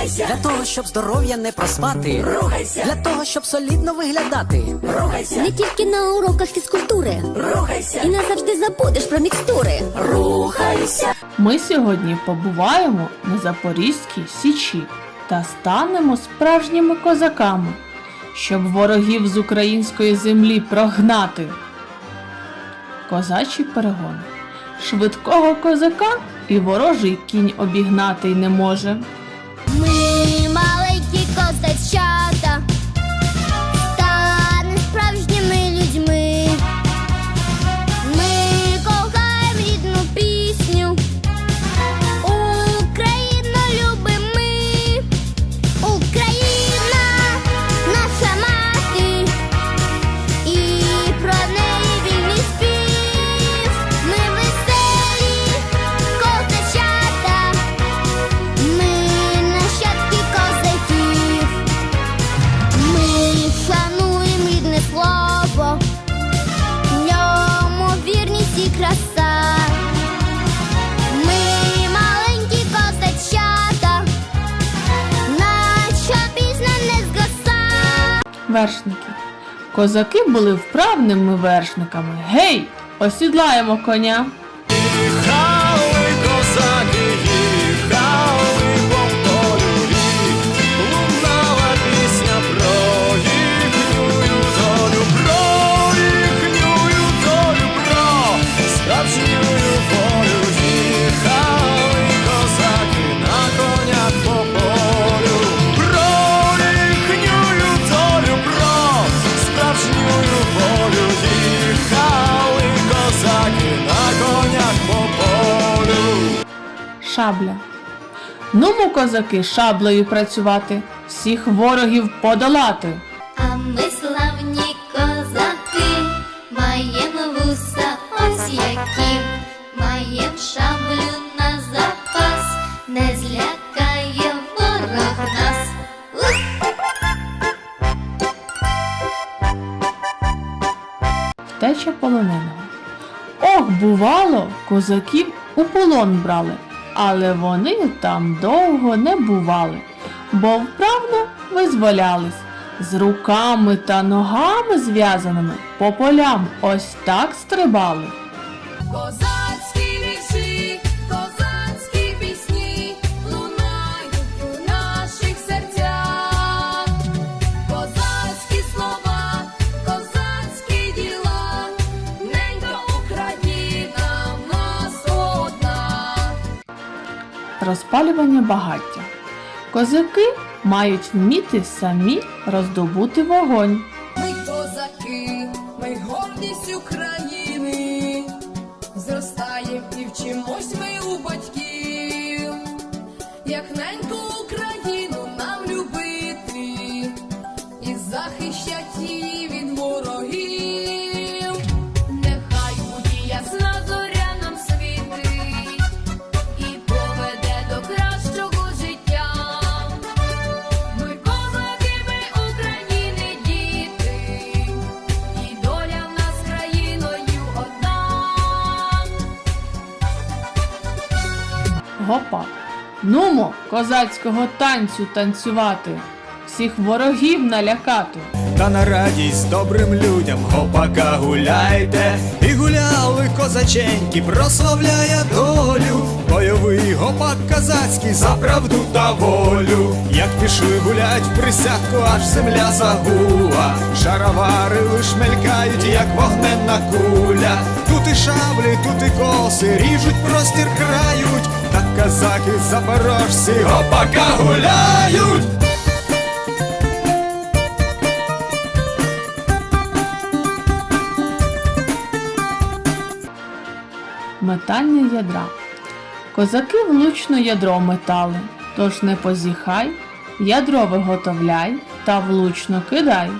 Рухайся. Для того, щоб здоров'я не проспати. Рухайся. Для того, щоб солідно виглядати. Рухайся. Не тільки на уроках фізкультури. Рухайся. І назавжди забудеш про мікстури. Рухайся. Ми сьогодні побуваємо на Запорізькій Січі та станемо справжніми козаками, щоб ворогів з української землі прогнати. Козачі перегони. Швидкого козака і ворожий кінь обігнати й не може. Вершники. Козаки були вправними вершниками. Гей! Осідлаємо коня. Їхали козаки, їхали по полю рік. Лунала пісня про їхнюю долю, про їхнюю долю, про Шабля. Нумо, козаки, шаблею працювати, всіх ворогів подолати. А ми славні козаки, маємо вуса ось які, маєм шаблю на запас, не злякає ворог нас. Втеча полоненого. Ох, бувало, козаків у полон брали, але вони там довго не бували, бо вправно визволялись з руками та ногами зв'язаними по полям ось так стрибали. Розпалювання багаття. Козаки мають вміти самі роздобути вогонь. Ми козаки, ми гордість України. Зростаєм і вчимось ми у батьків, як неньку Україну нам любити і захищать Гопа. Нумо козацького танцю танцювати, всіх ворогів налякати. Та на радість добрим людям гопака гуляйте, і гуляли козаченьки, прославляє долю. Бойовий гопак козацький за правду та волю. Як пішли гулять в присядку, аж земля загула. Шаровари лиш мелькають, як вогненна куля. Тут і шаблі, тут і коси, ріжуть простір крають. Так козаки запорожці гопака гуляють. Метання ядра. Козаки влучно ядро метали, тож не позіхай, ядро виготовляй та влучно кидай.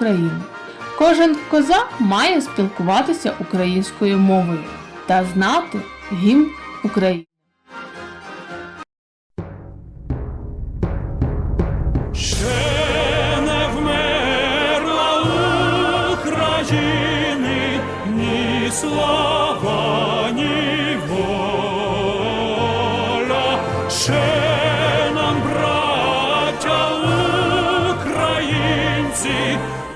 України. Кожен козак має спілкуватися українською мовою та знати гімн України. Ще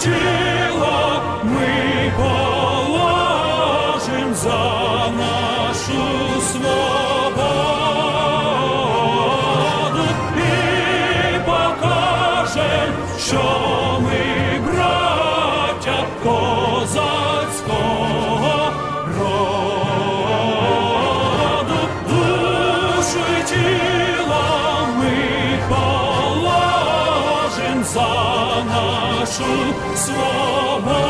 душу й нашу свободу.